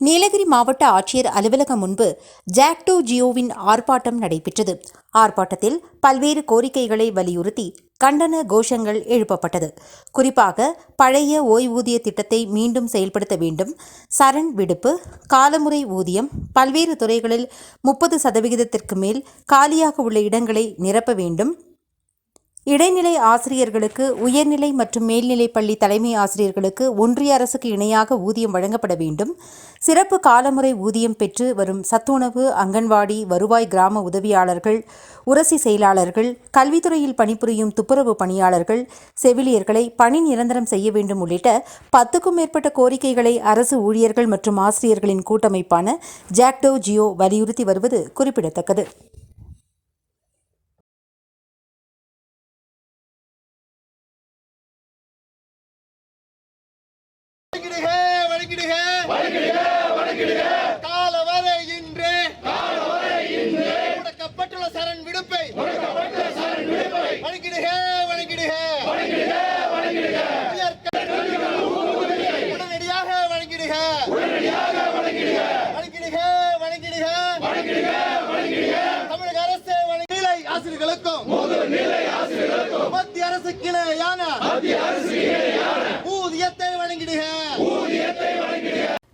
நீலகிரி மாவட்ட ஆட்சியர் அலுவலகம் முன்பு ஜாக்டோ ஜியோவின் ஆர்ப்பாட்டம் நடைபெற்றது. ஆர்ப்பாட்டத்தில் பல்வேறு கோரிக்கைகளை வலியுறுத்தி கண்டன கோஷங்கள் எழுப்பப்பட்டது. குறிப்பாக பழைய ஓய்வூதிய திட்டத்தை மீண்டும் செயல்படுத்த வேண்டும். சரண் விடுப்பு காலமுறை ஊதியம் பல்வேறு துறைகளில் முப்பது சதவிகிதத்திற்கு மேல் காலியாக உள்ள இடங்களை நிரப்ப வேண்டும். இடைநிலை ஆசிரியர்களுக்கு உயர்நிலை மற்றும் மேல்நிலை பள்ளி தலைமை ஆசிரியர்களுக்கு ஒன்றிய அரசுக்கு இணையாக ஊதியம் வழங்கப்பட வேண்டும். சிறப்பு காலமுறை ஊதியம் பெற்று வரும் சத்துணவு அங்கன்வாடி வருவாய் கிராம உதவியாளர்கள் உரசி செயலாளர்கள் கல்வித்துறையில் பணிபுரியும் துப்புரவு பணியாளர்கள் செவிலியர்களை பணி நிரந்தரம் செய்ய வேண்டும் உள்ளிட்ட பத்துக்கும் மேற்பட்ட கோரிக்கைகளை அரசு ஊழியர்கள் மற்றும் ஆசிரியர்களின் கூட்டமைப்பான ஜாக்டோ ஜியோ வலியுறுத்தி வருவது குறிப்பிடத்தக்கது. வழங்கிடுக வழங்கிடுக கால வரை இன்று. கால வரை இன்று. முடக்கப்பட்டுள்ள சரண் விடுப்பை. முடக்கப்பட்டுள்ள சரண் விடுப்பை. உடனடியாக உடனடியாக வழங்கிடுக வழங்கிடுக வழங்கிடுக வழங்கிடுக தமிழக அரசு வழங்கிலை ஆசிரியர்களுக்கும். மத்திய அரசு கிளையான மத்திய அரசு